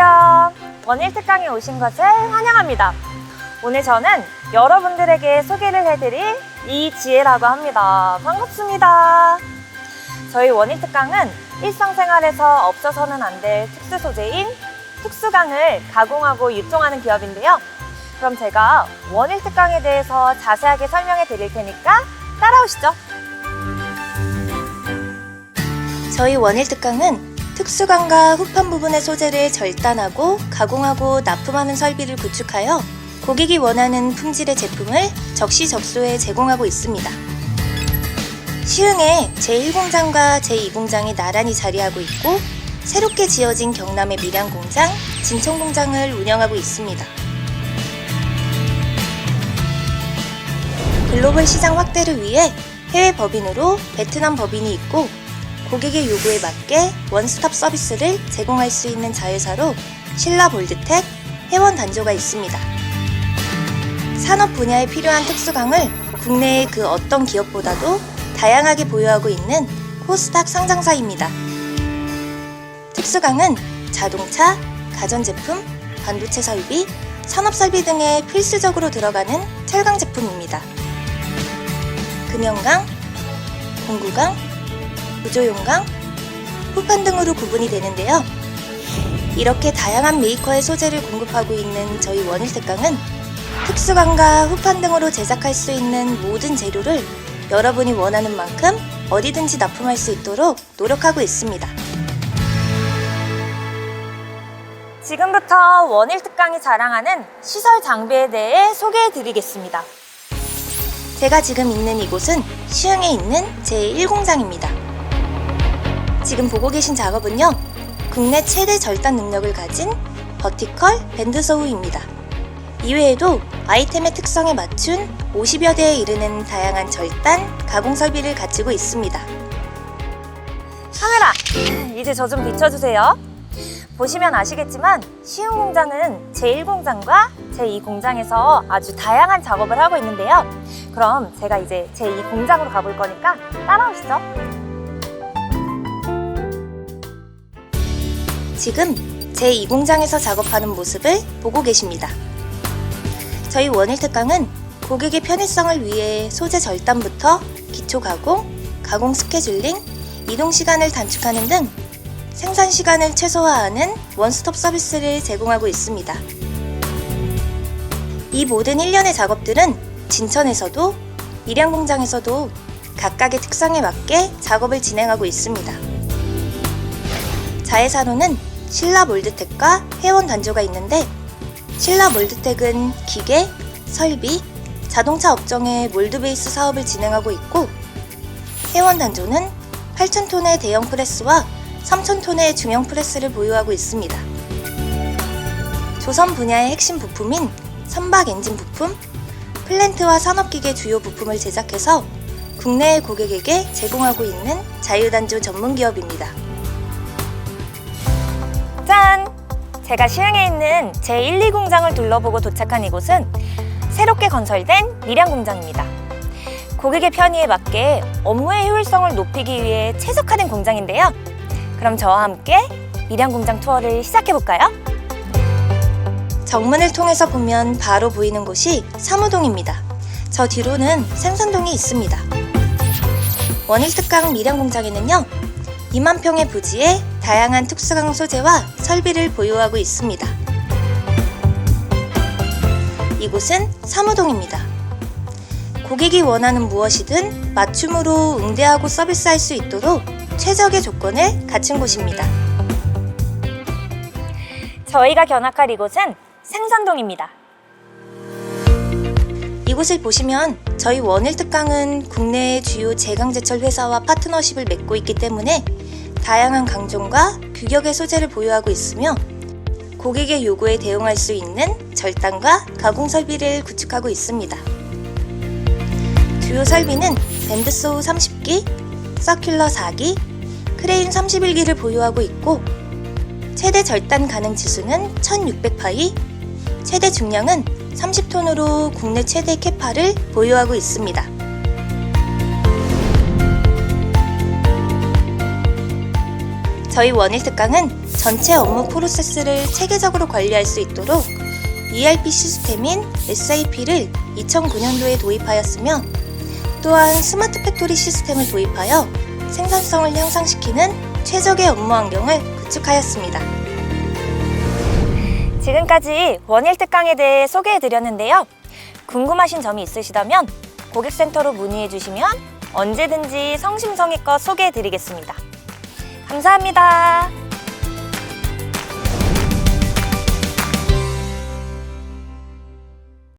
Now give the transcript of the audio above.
안녕하세요. 원일 특강에 오신 것을 환영합니다. 오늘 저는 여러분들에게 소개를 해드릴 이지혜라고 합니다. 반갑습니다. 저희 원일 특강은 일상생활에서 없어서는 안 될 특수 소재인 특수강을 가공하고 유통하는 기업인데요. 그럼 제가 원일 특강에 대해서 자세하게 설명해 드릴 테니까 따라오시죠. 저희 원일 특강은 특수강과 후판 부분의 소재를 절단하고 가공하고 납품하는 설비를 구축하여 고객이 원하는 품질의 제품을 적시적소에 제공하고 있습니다. 시흥에 제1공장과 제2공장이 나란히 자리하고 있고 새롭게 지어진 경남의 밀양공장, 진천공장을 운영하고 있습니다. 글로벌 시장 확대를 위해 해외 법인으로 베트남 법인이 있고 고객의 요구에 맞게 원스톱 서비스를 제공할 수 있는 자회사로 신라 볼드텍 회원 단조가 있습니다. 산업 분야에 필요한 특수강을 국내의 그 어떤 기업보다도 다양하게 보유하고 있는 코스닥 상장사입니다. 특수강은 자동차, 가전제품, 반도체 설비, 산업 설비 등에 필수적으로 들어가는 철강 제품입니다. 금연강, 공구강, 구조용강, 후판 등으로 구분이 되는데요. 이렇게 다양한 메이커의 소재를 공급하고 있는 저희 원일특강은 특수강과 후판 등으로 제작할 수 있는 모든 재료를 여러분이 원하는 만큼 어디든지 납품할 수 있도록 노력하고 있습니다. 지금부터 원일 특강이 자랑하는 시설 장비에 대해 소개해 드리겠습니다. 제가 지금 있는 이곳은 시흥에 있는 제1공장입니다. 지금 보고 계신 작업은요, 국내 최대 절단 능력을 가진 버티컬 밴드 소우입니다. 이외에도 아이템의 특성에 맞춘 50여 대에 이르는 다양한 절단, 가공 설비를 갖추고 있습니다. 카메라! 이제 저 좀 비춰주세요. 보시면 아시겠지만 시흥 공장은 제1 공장과 제2 공장에서 아주 다양한 작업을 하고 있는데요. 그럼 제가 이제 제2 공장으로 가볼 거니까 따라오시죠. 지금 제2공장에서 작업하는 모습을 보고 계십니다. 저희 원일 특강은 고객의 편의성을 위해 소재 절단부터 기초 가공, 가공 스케줄링, 이동 시간을 단축하는 등 생산 시간을 최소화하는 원스톱 서비스를 제공하고 있습니다. 이 모든 일련의 작업들은 진천에서도 밀양 공장에서도 각각의 특성에 맞게 작업을 진행하고 있습니다. 자회사로는 신라 몰드텍과 회원 단조가 있는데 신라 몰드텍은 기계, 설비, 자동차 업종의 몰드 베이스 사업을 진행하고 있고 회원 단조는 8,000톤의 대형 프레스와 3,000톤의 중형 프레스를 보유하고 있습니다. 조선 분야의 핵심 부품인 선박 엔진 부품, 플랜트와 산업기계 주요 부품을 제작해서 국내의 고객에게 제공하고 있는 자유단조 전문 기업입니다. 짠! 제가 시흥에 있는 제1, 2공장을 둘러보고 도착한 이곳은 새롭게 건설된 밀양 공장입니다. 고객의 편의에 맞게 업무의 효율성을 높이기 위해 최적화된 공장인데요. 그럼 저와 함께 밀양 공장 투어를 시작해 볼까요? 정문을 통해서 보면 바로 보이는 곳이 사무동입니다. 저 뒤로는 생산동이 있습니다. 원일특강 밀양공장에는요, 2만 평의 부지에 다양한 특수강 소재와 설비를 보유하고 있습니다. 이곳은 사무동입니다. 고객이 원하는 무엇이든 맞춤으로 응대하고 서비스할 수 있도록 최적의 조건을 갖춘 곳입니다. 저희가 견학할 이곳은 생산동입니다. 이곳을 보시면 저희 원일 특강은 국내의 주요 제강제철 회사와 파트너십을 맺고 있기 때문에 다양한 강종과 규격의 소재를 보유하고 있으며 고객의 요구에 대응할 수 있는 절단과 가공 설비를 구축하고 있습니다. 주요 설비는 밴드소우 30기, 서큘러 4기, 크레인 31기를 보유하고 있고 최대 절단 가능 지수는 1600파이, 최대 중량은 30톤으로 국내 최대 캐파를 보유하고 있습니다. 저희 원일 특강은 전체 업무 프로세스를 체계적으로 관리할 수 있도록 ERP 시스템인 SAP를 2009년도에 도입하였으며 또한 스마트 팩토리 시스템을 도입하여 생산성을 향상시키는 최적의 업무 환경을 구축하였습니다. 지금까지 원일 특강에 대해 소개해 드렸는데요. 궁금하신 점이 있으시다면 고객센터로 문의해 주시면 언제든지 성심성의껏 소개해 드리겠습니다. 감사합니다.